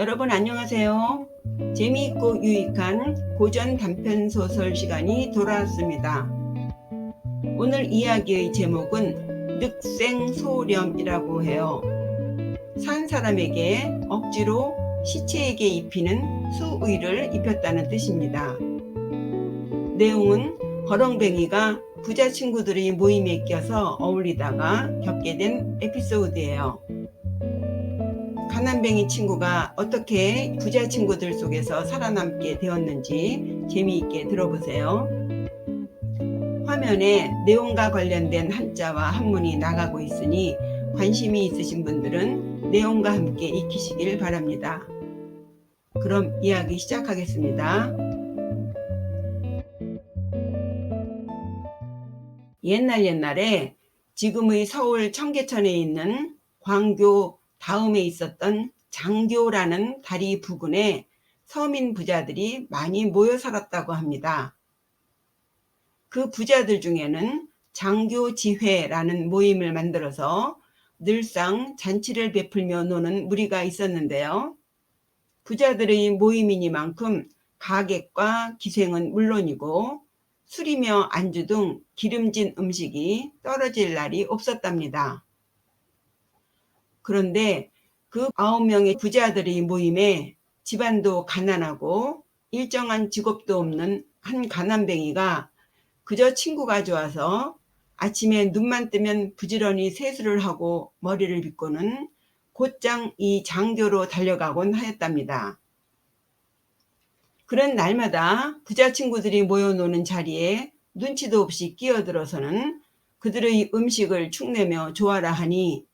여러분 안녕하세요. 재미있고 유익한 고전 단편 소설 시간이 돌아왔습니다. 오늘 이야기의 제목은 늑생소렴이라고 해요. 산 사람에게 억지로 시체에게 입히는 수의를 입혔다는 뜻입니다. 내용은 거렁뱅이가 부자 친구들의 모임에 껴서 어울리다가 겪게 된 에피소드예요. 가난뱅이 친구가 어떻게 부자 친구들 속에서 살아남게 되었는지 재미있게 들어보세요. 화면에 내용과 관련된 한자와 한문이 나가고 있으니 관심이 있으신 분들은 내용과 함께 익히시길 바랍니다. 그럼 이야기 시작하겠습니다. 옛날 옛날에 지금의 서울 청계천에 있는 광교 다음에 있었던 장교라는 다리 부근에 서민 부자들이 많이 모여 살았다고 합니다. 그 부자들 중에는 장교지회라는 모임을 만들어서 늘상 잔치를 베풀며 노는 무리가 있었는데요. 부자들의 모임이니만큼 가객과 기생은 물론이고 술이며 안주 등 기름진 음식이 떨어질 날이 없었답니다. 그런데 그 아홉 명의 부자들의 모임에 집안도 가난하고 일정한 직업도 없는 한 가난뱅이가 그저 친구가 좋아서 아침에 눈만 뜨면 부지런히 세수를 하고 머리를 빗고는 곧장 이 장교로 달려가곤 하였답니다. 그런 날마다 부자 친구들이 모여노는 자리에 눈치도 없이 끼어들어서는 그들의 음식을 축내며 좋아라 하니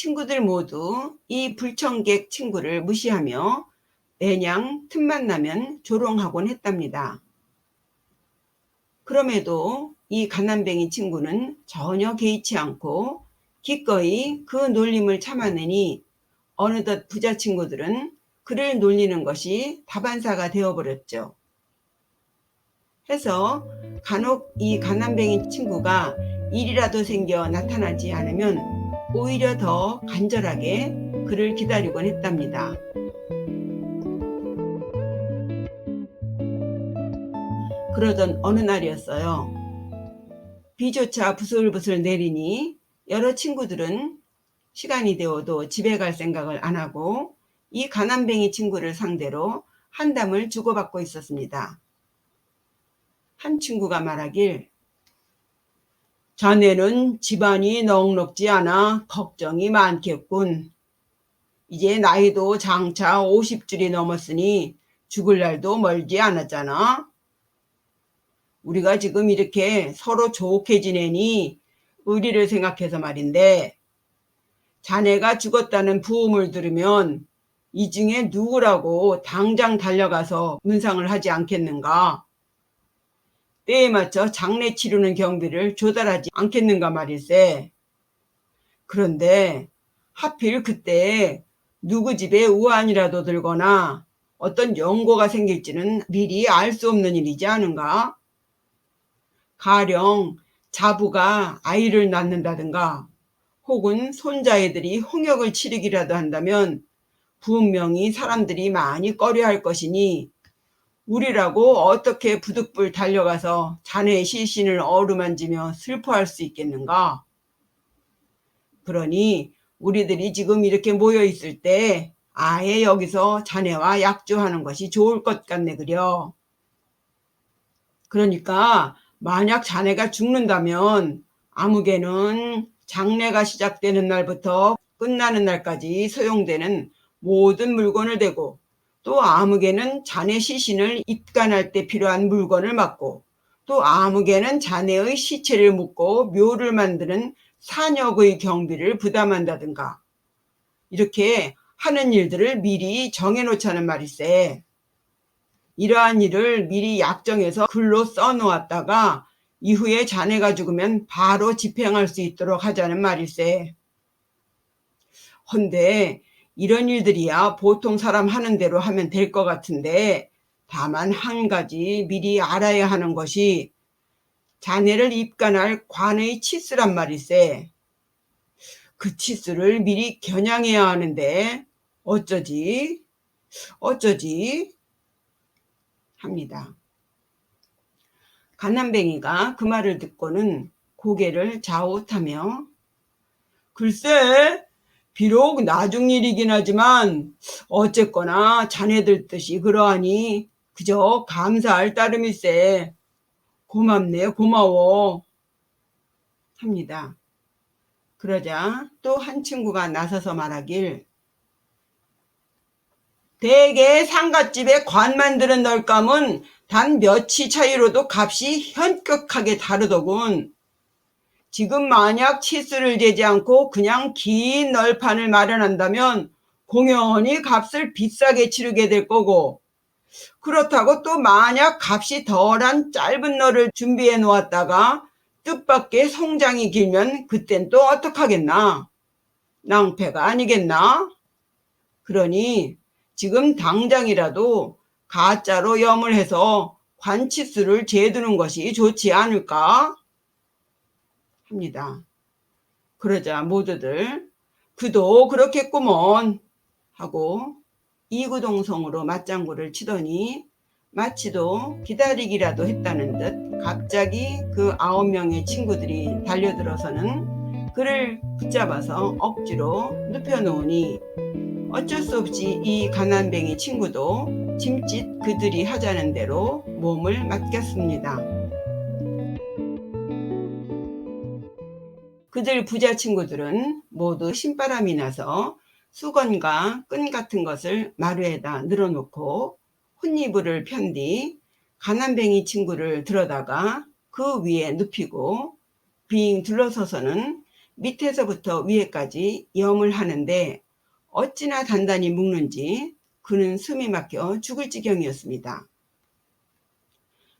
친구들 모두 이 불청객 친구를 무시하며 매냥 틈만 나면 조롱하곤 했답니다. 그럼에도 이 가난뱅이 친구는 전혀 개의치 않고 기꺼이 그 놀림을 참아내니 어느덧 부자 친구들은 그를 놀리는 것이 다반사가 되어버렸죠. 해서 간혹 이 가난뱅이 친구가 일이라도 생겨 나타나지 않으면 오히려 더 간절하게 그를 기다리곤 했답니다. 그러던 어느 날이었어요. 비조차 부슬부슬 내리니 여러 친구들은 시간이 되어도 집에 갈 생각을 안 하고 이 가난뱅이 친구를 상대로 한담을 주고받고 있었습니다. 한 친구가 말하길 자네는 집안이 넉넉지 않아 걱정이 많겠군. 이제 나이도 장차 50줄이 넘었으니 죽을 날도 멀지 않았잖아. 우리가 지금 이렇게 서로 좋게 지내니 의리를 생각해서 말인데 자네가 죽었다는 부음을 들으면 이 중에 누구라고 당장 달려가서 문상을 하지 않겠는가? 때에 맞춰 장례 치르는 경비를 조달하지 않겠는가 말일세. 그런데 하필 그때 누구 집에 우환이라도 들거나 어떤 연고가 생길지는 미리 알 수 없는 일이지 않은가? 가령 자부가 아이를 낳는다든가 혹은 손자애들이 홍역을 치르기라도 한다면 분명히 사람들이 많이 꺼려할 것이니 우리라고 어떻게 부득불 달려가서 자네의 시신을 어루만지며 슬퍼할 수 있겠는가? 그러니 우리들이 지금 이렇게 모여 있을 때 아예 여기서 자네와 약조하는 것이 좋을 것 같네 그려. 그러니까 만약 자네가 죽는다면 아무개는 장례가 시작되는 날부터 끝나는 날까지 소용되는 모든 물건을 대고 또 아무개는 자네 시신을 입간할 때 필요한 물건을 맡고 또 아무개는 자네의 시체를 묻고 묘를 만드는 산역의 경비를 부담한다든가 이렇게 하는 일들을 미리 정해놓자는 말일세. 이러한 일을 미리 약정해서 글로 써놓았다가 이후에 자네가 죽으면 바로 집행할 수 있도록 하자는 말일세. 헌데 이런 일들이야 보통 사람 하는 대로 하면 될 것 같은데 다만 한 가지 미리 알아야 하는 것이 자네를 입간할 관의 치수란 말일세. 그 치수를 미리 겨냥해야 하는데 어쩌지? 어쩌지? 합니다. 가난뱅이가 그 말을 듣고는 고개를 좌웃하며 글쎄 비록 나중 일이긴 하지만 어쨌거나 자네들 뜻이 그러하니 그저 감사할 따름일세. 고맙네 고마워 합니다. 그러자 또 한 친구가 나서서 말하길 대개 상갓집에 관 만드는 널감은 단 며칠 차이로도 값이 현격하게 다르더군. 지금 만약 치수를 재지 않고 그냥 긴 널판을 마련한다면 공연히 값을 비싸게 치르게 될 거고 그렇다고 또 만약 값이 덜한 짧은 널을 준비해 놓았다가 뜻밖의 성장이 길면 그땐 또 어떡하겠나? 낭패가 아니겠나? 그러니 지금 당장이라도 가짜로 염을 해서 관치수를 재두는 것이 좋지 않을까? 합니다. 그러자 모두들 그도 그렇겠구먼 하고 이구동성으로 맞장구를 치더니 마치도 기다리기라도 했다는 듯 갑자기 그 아홉 명의 친구들이 달려들어서는 그를 붙잡아서 억지로 눕혀놓으니 어쩔 수 없이 이 가난뱅이 친구도 짐짓 그들이 하자는 대로 몸을 맡겼습니다. 그들 부자 친구들은 모두 신바람이 나서 수건과 끈 같은 것을 마루에다 늘어놓고 혼이불을 편뒤 가난뱅이 친구를 들어다가 그 위에 눕히고 빙 둘러서서는 밑에서부터 위에까지 염을 하는데 어찌나 단단히 묶는지 그는 숨이 막혀 죽을 지경이었습니다.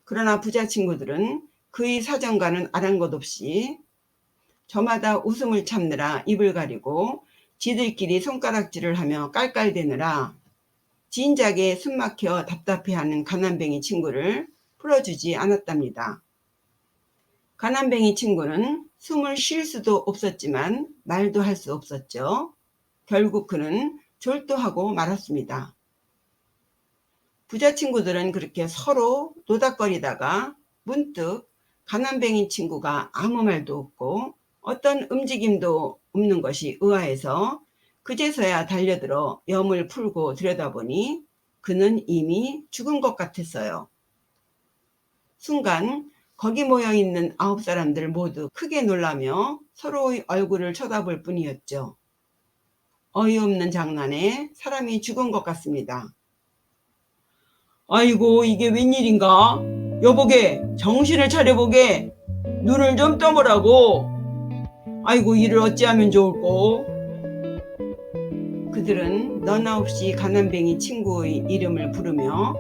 그러나 부자 친구들은 그의 사정과는 아랑곳 없이 저마다 웃음을 참느라 입을 가리고 지들끼리 손가락질을 하며 깔깔대느라 진작에 숨막혀 답답해하는 가난뱅이 친구를 풀어주지 않았답니다. 가난뱅이 친구는 숨을 쉴 수도 없었지만 말도 할 수 없었죠. 결국 그는 졸도하고 말았습니다. 부자 친구들은 그렇게 서로 노닥거리다가 문득 가난뱅이 친구가 아무 말도 없고 어떤 움직임도 없는 것이 의아해서 그제서야 달려들어 염을 풀고 들여다보니 그는 이미 죽은 것 같았어요. 순간 거기 모여 있는 아홉 사람들 모두 크게 놀라며 서로의 얼굴을 쳐다볼 뿐이었죠. 어이없는 장난에 사람이 죽은 것 같습니다. 아이고 이게 웬일인가? 여보게 정신을 차려보게 눈을 좀 떠보라고 아이고 이를 어찌하면 좋을꼬 그들은 너나 없이 가난뱅이 친구의 이름을 부르며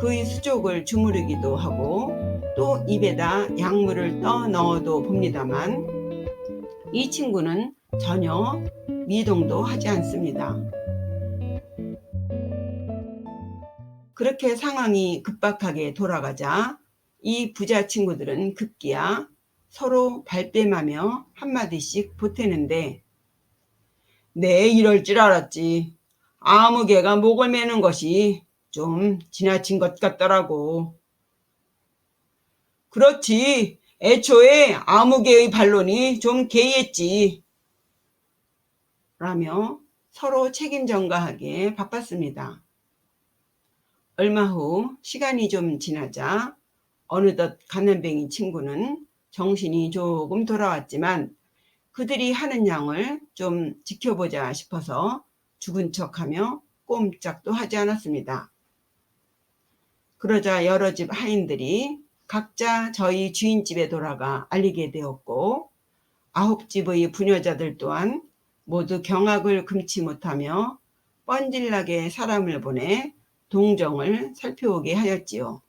그의 수족을 주무르기도 하고 또 입에다 약물을 떠 넣어도 봅니다만 이 친구는 전혀 미동도 하지 않습니다. 그렇게 상황이 급박하게 돌아가자 이 부자 친구들은 급기야 서로 발뺌하며 한마디씩 보태는데 네 이럴 줄 알았지. 아무 개가 목을 매는 것이 좀 지나친 것 같더라고. 그렇지. 애초에 아무개의 반론이 좀 개했지. 라며 서로 책임 전가하게 바빴습니다. 얼마 후 시간이 좀 지나자 어느덧 가난뱅이 친구는 정신이 조금 돌아왔지만 그들이 하는 양을 좀 지켜보자 싶어서 죽은 척하며 꼼짝도 하지 않았습니다. 그러자 여러 집 하인들이 각자 저희 주인집에 돌아가 알리게 되었고 아홉 집의 부녀자들 또한 모두 경악을 금치 못하며 뻔질나게 사람을 보내 동정을 살펴오게 하였지요.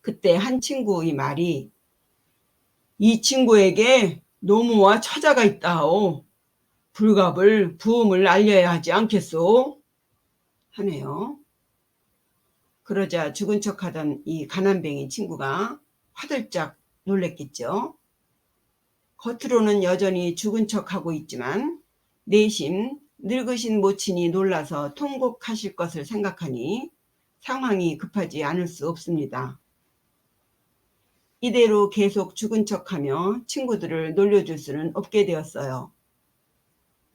그때 한 친구의 말이 이 친구에게 노무와 처자가 있다오. 불갑을 부음을 알려야 하지 않겠소? 하네요. 그러자 죽은 척하던 이 가난뱅이 친구가 화들짝 놀랬겠죠. 겉으로는 여전히 죽은 척하고 있지만 내심 늙으신 모친이 놀라서 통곡하실 것을 생각하니 상황이 급하지 않을 수 없습니다. 이대로 계속 죽은 척하며 친구들을 놀려줄 수는 없게 되었어요.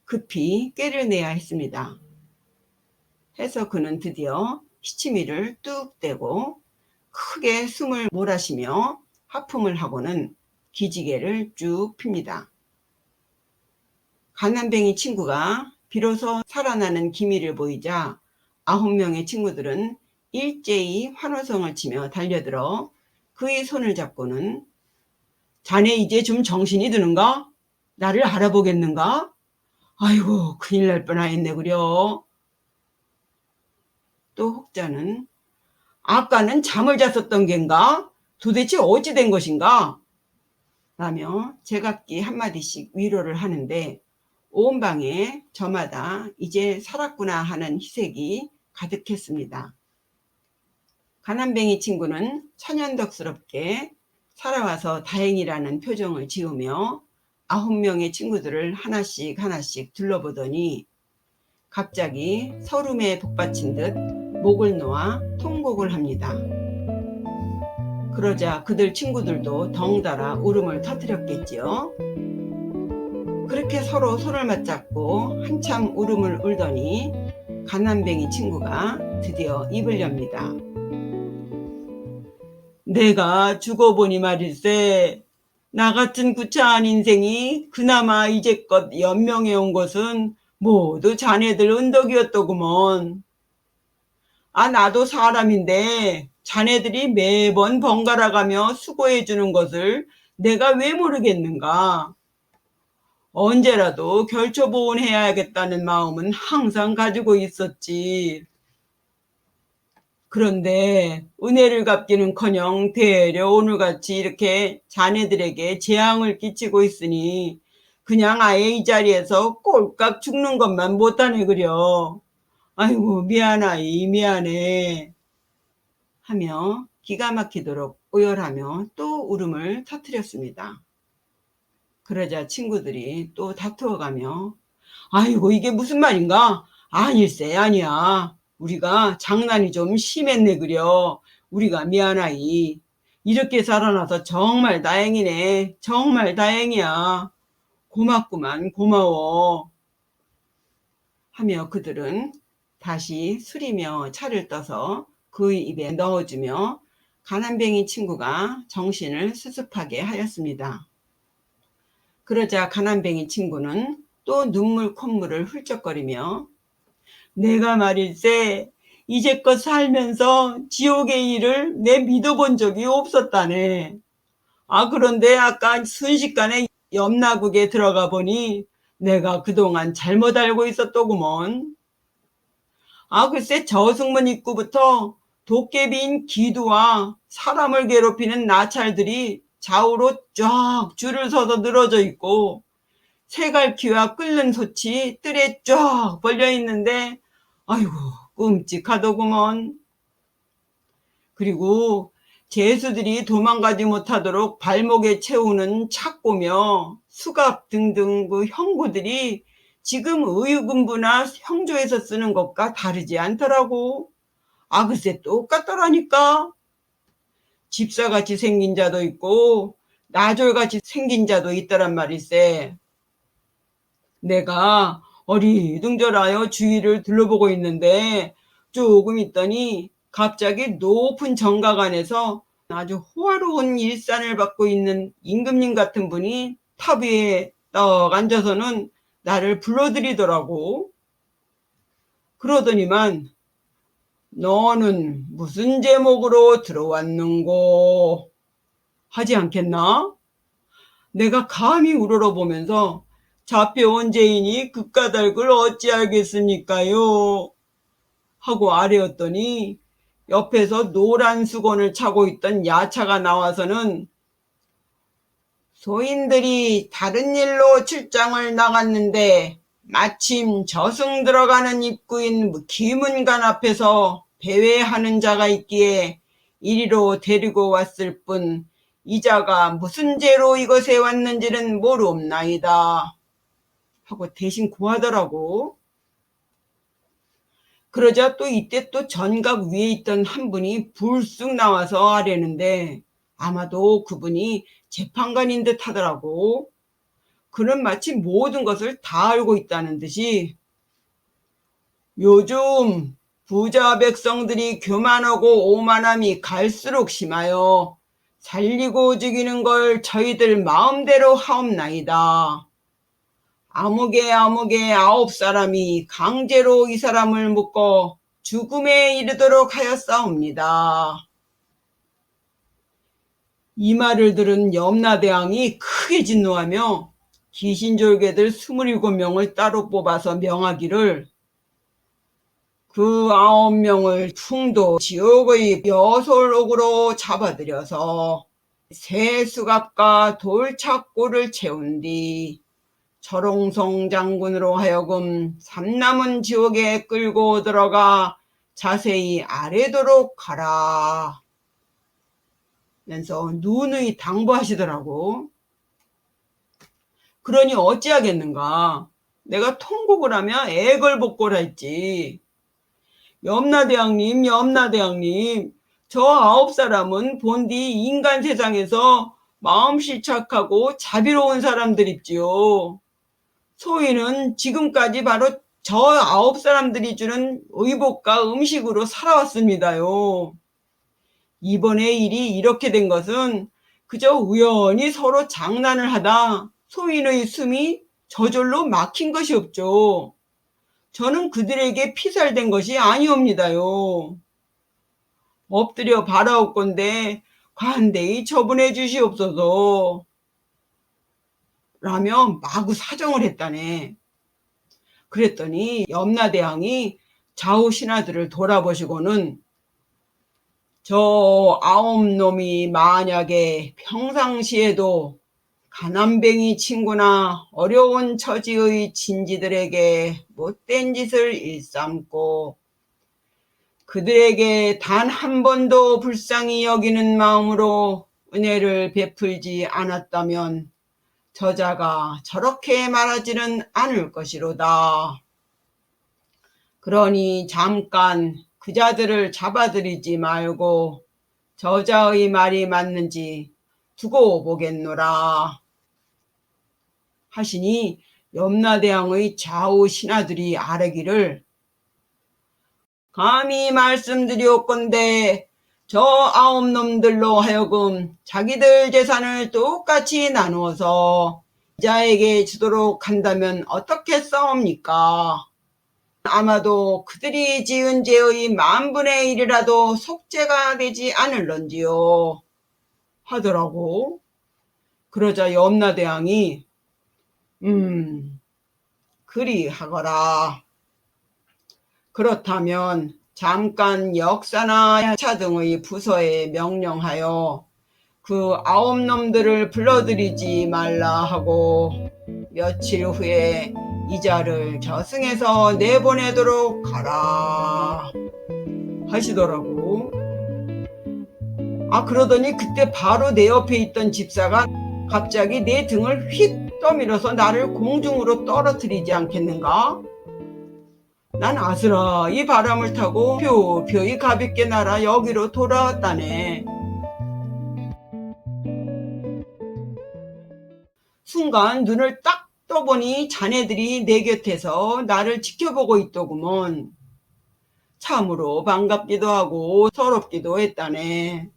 급히 꾀를 내야 했습니다. 해서 그는 드디어 시치미를 뚝 떼고 크게 숨을 몰아쉬며 하품을 하고는 기지개를 쭉 핍니다. 가난뱅이 친구가 비로소 살아나는 기미를 보이자 아홉 명의 친구들은 일제히 환호성을 치며 달려들어 그의 손을 잡고는 자네 이제 좀 정신이 드는가? 나를 알아보겠는가? 아이고 큰일 날 뻔하였네 그려. 또 혹자는 아까는 잠을 잤었던 겐가? 도대체 어찌 된 것인가? 라며 제각기 한마디씩 위로를 하는데 온 방에 저마다 이제 살았구나 하는 희색이 가득했습니다. 가난뱅이 친구는 천연덕스럽게 살아와서 다행이라는 표정을 지으며 아홉 명의 친구들을 하나씩 하나씩 둘러보더니 갑자기 서름에 복받친 듯 목을 놓아 통곡을 합니다. 그러자 그들 친구들도 덩달아 울음을 터뜨렸겠지요. 그렇게 서로 손을 맞잡고 한참 울음을 울더니 가난뱅이 친구가 드디어 입을 엽니다. 내가 죽어보니 말일세 나 같은 구차한 인생이 그나마 이제껏 연명해 온 것은 모두 자네들 은덕이었더구먼. 아 나도 사람인데 자네들이 매번 번갈아 가며 수고해 주는 것을 내가 왜 모르겠는가. 언제라도 결초보온해야겠다는 마음은 항상 가지고 있었지. 그런데 은혜를 갚기는커녕 되려 오늘같이 이렇게 자네들에게 재앙을 끼치고 있으니 그냥 아예 이 자리에서 꼴깍 죽는 것만 못하네 그려. 아이고 미안하이 미안해 하며 기가 막히도록 오열하며 또 울음을 터뜨렸습니다. 그러자 친구들이 또 다투어가며 아이고 이게 무슨 말인가? 아닐세 아니야. 우리가 장난이 좀 심했네 그려. 우리가 미안하이. 이렇게 살아나서 정말 다행이네. 정말 다행이야. 고맙구만 고마워. 하며 그들은 다시 술이며 차를 떠서 그의 입에 넣어주며 가난뱅이 친구가 정신을 수습하게 하였습니다. 그러자 가난뱅이 친구는 또 눈물 콧물을 훌쩍거리며 내가 말일세 이제껏 살면서 지옥의 일을 내 믿어본 적이 없었다네. 아 그런데 아까 순식간에 염라국에 들어가 보니 내가 그동안 잘못 알고 있었더구먼. 아 글쎄 저승문 입구부터 도깨비인 기두와 사람을 괴롭히는 나찰들이 좌우로 쫙 줄을 서서 늘어져 있고 세갈퀴와 끓는 솥이 뜰에 쫙 벌려 있는데 아이고 끔찍하더구먼. 그리고 제수들이 도망가지 못하도록 발목에 채우는 착고며 수갑 등등 그 형구들이 지금 의군부나 형조에서 쓰는 것과 다르지 않더라고. 아 글쎄 똑같더라니까. 집사같이 생긴 자도 있고 나졸같이 생긴 자도 있더란 말일세. 내가 어리둥절하여 주위를 둘러보고 있는데 조금 있더니 갑자기 높은 정각 안에서 아주 호화로운 일산을 받고 있는 임금님 같은 분이 탑 위에 떡 앉아서는 나를 불러들이더라고. 그러더니만 너는 무슨 제목으로 들어왔는고 하지 않겠나? 내가 감히 우러러보면서 잡혀온 죄인이 그 까닭을 어찌 알겠습니까요? 하고 아뢰었더니 옆에서 노란 수건을 차고 있던 야차가 나와서는 소인들이 다른 일로 출장을 나갔는데 마침 저승 들어가는 입구인 기문관 앞에서 배회하는 자가 있기에 이리로 데리고 왔을 뿐 이자가 무슨 죄로 이것에 왔는지는 모르옵나이다. 하고 대신 고하더라고. 그러자 또 이때 또 전각 위에 있던 한 분이 불쑥 나와서 아뢰는데 아마도 그분이 재판관인 듯 하더라고. 그는 마치 모든 것을 다 알고 있다는 듯이 요즘 부자 백성들이 교만하고 오만함이 갈수록 심하여 살리고 죽이는 걸 저희들 마음대로 하옵나이다. 아무개 아무개 아홉 사람이 강제로 이 사람을 묶어 죽음에 이르도록 하였사옵니다. 이 말을 들은 염라대왕이 크게 진노하며 귀신졸개들 27명을 따로 뽑아서 명하기를 그 아홉 명을 충도 지옥의 여솔옥으로 잡아들여서 새 수갑과 돌착고를 채운 뒤 철옹성 장군으로 하여금 삼남은 지옥에 끌고 들어가 자세히 아래도록 하라. 면서 누누이 당부하시더라고. 그러니 어찌하겠는가? 내가 통곡을 하면 애걸복걸 했지. 염라대왕님, 염라대왕님, 저 아홉 사람은 본디 인간 세상에서 마음씨 착하고 자비로운 사람들입지요. 소희는 지금까지 바로 저 아홉 사람들이 주는 의복과 음식으로 살아왔습니다요. 이번에 일이 이렇게 된 것은 그저 우연히 서로 장난을 하다 소인의 숨이 저절로 막힌 것이 없죠. 저는 그들에게 피살된 것이 아니옵니다요. 엎드려 바라옵건대 관대히 처분해 주시옵소서. 라며 마구 사정을 했다네. 그랬더니 염라대왕이 좌우 신하들을 돌아보시고는 저 아홉 놈이 만약에 평상시에도 가난뱅이 친구나 어려운 처지의 진지들에게 못된 짓을 일삼고 그들에게 단 한 번도 불쌍히 여기는 마음으로 은혜를 베풀지 않았다면 저자가 저렇게 말하지는 않을 것이로다. 그러니 잠깐 그자들을 잡아들이지 말고 저자의 말이 맞는지 두고 보겠노라. 하시니 염라대왕의 좌우 신하들이 아뢰기를 감히 말씀드리옵건대 저 아홉 놈들로 하여금 자기들 재산을 똑같이 나누어서 자에게 주도록 한다면 어떻게 싸웁니까? 아마도 그들이 지은 죄의 만분의 일이라도 속죄가 되지 않을런지요. 하더라고. 그러자 염라대왕이 음 그리하거라. 그렇다면 잠깐 역사나 차 등의 부서에 명령하여 그 아홉 놈들을 불러들이지 말라 하고 며칠 후에 이자를 저승에서 내보내도록 하라 하시더라고. 아 그러더니 그때 바로 내 옆에 있던 집사가 갑자기 내 등을 휙 떠밀어서 나를 공중으로 떨어뜨리지 않겠는가? 난 아슬아 이 바람을 타고 표표이 가볍게 날아 여기로 돌아왔다네. 순간 눈을 딱 떠보니 자네들이 내 곁에서 나를 지켜보고 있더구먼. 참으로 반갑기도 하고 서럽기도 했다네.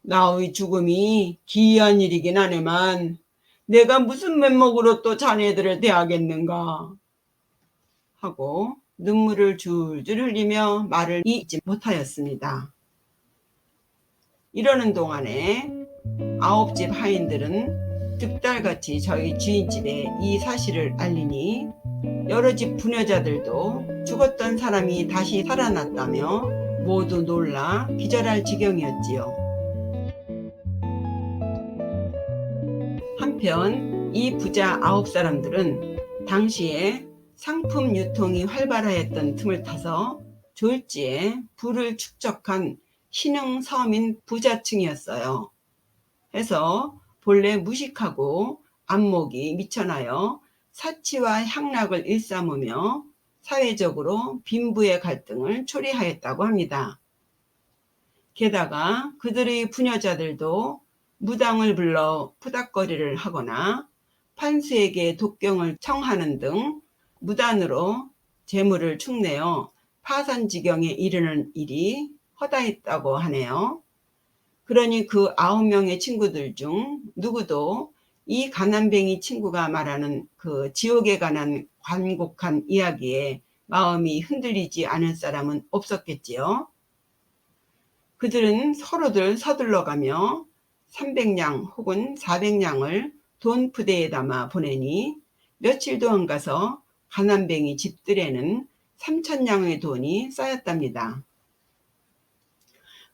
나의 죽음이 기이한 일이긴 하네만 내가 무슨 면목으로 또 자네들을 대하겠는가 하고 눈물을 줄줄 흘리며 말을 잇지 못하였습니다. 이러는 동안에 아홉 집 하인들은 득달같이 저희 주인집에 이 사실을 알리니 여러 집 부녀자들도 죽었던 사람이 다시 살아났다며 모두 놀라 기절할 지경이었지요. 한편 이 부자 아홉 사람들은 당시에 상품 유통이 활발하였던 틈을 타서 졸지에 부를 축적한 신흥 서민 부자층이었어요. 해서 본래 무식하고 안목이 미천하여 사치와 향락을 일삼으며 사회적으로 빈부의 갈등을 초래하였다고 합니다. 게다가 그들의 부녀자들도 무당을 불러 푸닥거리를 하거나 판수에게 독경을 청하는 등 무단으로 재물을 축내어 파산지경에 이르는 일이 허다했다고 하네요. 그러니 그 아홉 명의 친구들 중 누구도 이 가난뱅이 친구가 말하는 그 지옥에 관한 관곡한 이야기에 마음이 흔들리지 않을 사람은 없었겠지요. 그들은 서로들 서둘러 가며 300냥 혹은 400냥을 돈 부대에 담아 보내니 며칠도 안 가서 가난뱅이 집들에는 3천냥의 돈이 쌓였답니다.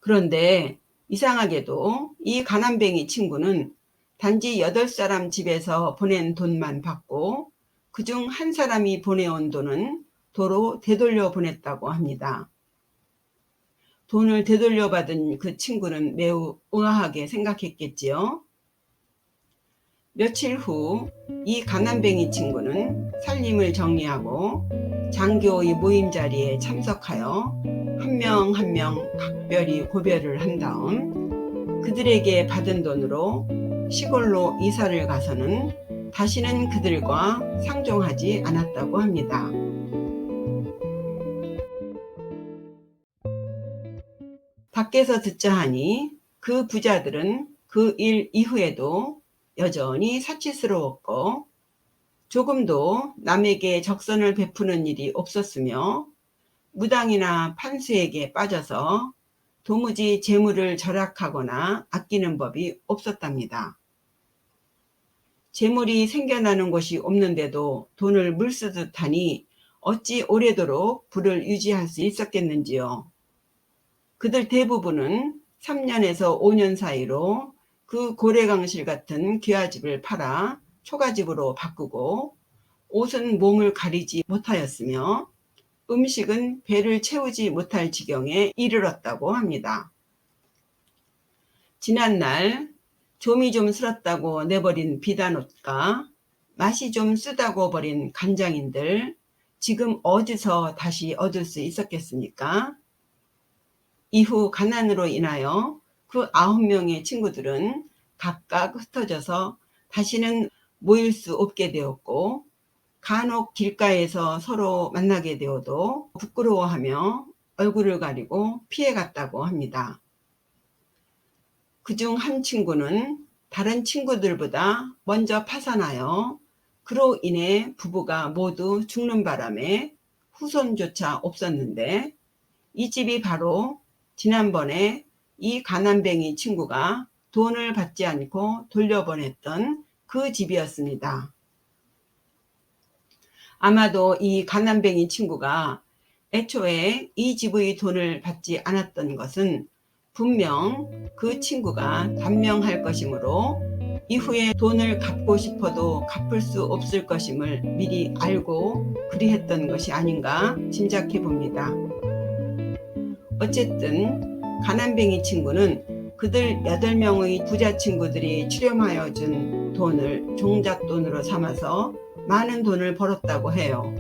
그런데 이상하게도 이 가난뱅이 친구는 단지 8사람 집에서 보낸 돈만 받고 그 중 한 사람이 보내온 돈은 도로 되돌려 보냈다고 합니다. 돈을 되돌려 받은 그 친구는 매우 의아하게 생각했겠지요. 며칠 후이 가난뱅이 친구는 살림을 정리하고 장교의 모임 자리에 참석하여 한 명 한 명 각별히 고별을 한 다음 그들에게 받은 돈으로 시골로 이사를 가서는 다시는 그들과 상종하지 않았다고 합니다. 밖에서 듣자 하니 그 부자들은 그 일 이후에도 여전히 사치스러웠고 조금도 남에게 적선을 베푸는 일이 없었으며 무당이나 판수에게 빠져서 도무지 재물을 절약하거나 아끼는 법이 없었답니다. 재물이 생겨나는 곳이 없는데도 돈을 물쓰듯 하니 어찌 오래도록 부를 유지할 수 있었겠는지요. 그들 대부분은 3년에서 5년 사이로 그 고래강실 같은 귀하집을 팔아 초가집으로 바꾸고 옷은 몸을 가리지 못하였으며 음식은 배를 채우지 못할 지경에 이르렀다고 합니다. 지난날 좀이 좀 쓸었다고 내버린 비단옷과 맛이 좀 쓰다고 버린 간장인들 지금 어디서 다시 얻을 수 있었겠습니까? 이후 가난으로 인하여 그 아홉 명의 친구들은 각각 흩어져서 다시는 모일 수 없게 되었고 간혹 길가에서 서로 만나게 되어도 부끄러워하며 얼굴을 가리고 피해갔다고 합니다. 그중 한 친구는 다른 친구들보다 먼저 파산하여 그로 인해 부부가 모두 죽는 바람에 후손조차 없었는데 이 집이 바로 지난번에 이 가난뱅이 친구가 돈을 받지 않고 돌려보냈던 그 집이었습니다. 아마도 이 가난뱅이 친구가 애초에 이 집의 돈을 받지 않았던 것은 분명 그 친구가 단명할 것이므로 이후에 돈을 갚고 싶어도 갚을 수 없을 것임을 미리 알고 그리했던 것이 아닌가 짐작해 봅니다. 어쨌든 가난뱅이 친구는 그들 8명의 부자 친구들이 출연하여 준 돈을 종잣돈으로 삼아서 많은 돈을 벌었다고 해요.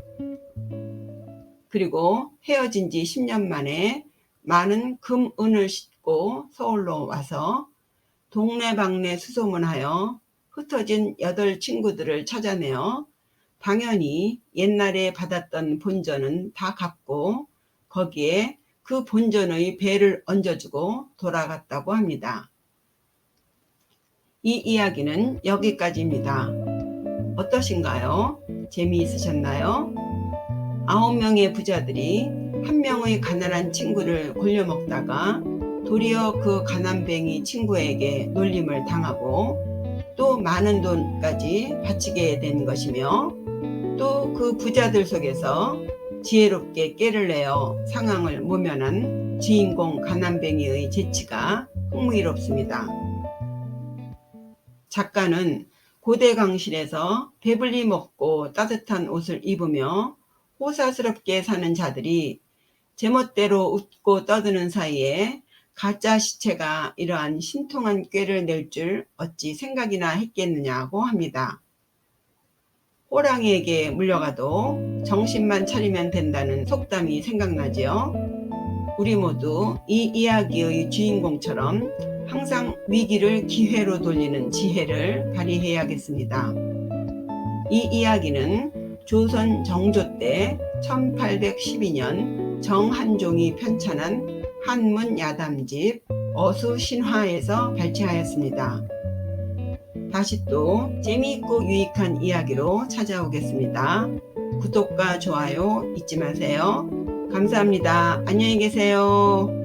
그리고 헤어진 지 10년 만에 많은 금, 은을 싣고 서울로 와서 동네방네 수소문하여 흩어진 여덟 친구들을 찾아내어 당연히 옛날에 받았던 본전은 다 갚고 거기에 그 본전의 배를 얹어주고 돌아갔다고 합니다. 이 이야기는 여기까지입니다. 어떠신가요? 재미있으셨나요? 아홉 명의 부자들이 한 명의 가난한 친구를 골려먹다가 도리어 그 가난뱅이 친구에게 놀림을 당하고 또 많은 돈까지 바치게 된 것이며 또 그 부자들 속에서 지혜롭게 깨를 내어 상황을 모면한 주인공 가난뱅이의 재치가 흥미롭습니다. 작가는 고대 강실에서 배불리 먹고 따뜻한 옷을 입으며 호사스럽게 사는 자들이 제멋대로 웃고 떠드는 사이에 가짜 시체가 이러한 신통한 꾀를 낼 줄 어찌 생각이나 했겠느냐고 합니다. 호랑이에게 물려가도 정신만 차리면 된다는 속담이 생각나지요. 우리 모두 이 이야기의 주인공처럼 항상 위기를 기회로 돌리는 지혜를 발휘해야겠습니다. 이 이야기는 조선 정조 때 1812년 정한종이 편찬한 한문 야담집 어수신화에서 발췌하였습니다. 다시 또 재미있고 유익한 이야기로 찾아오겠습니다. 구독과 좋아요 잊지 마세요. 감사합니다. 안녕히 계세요.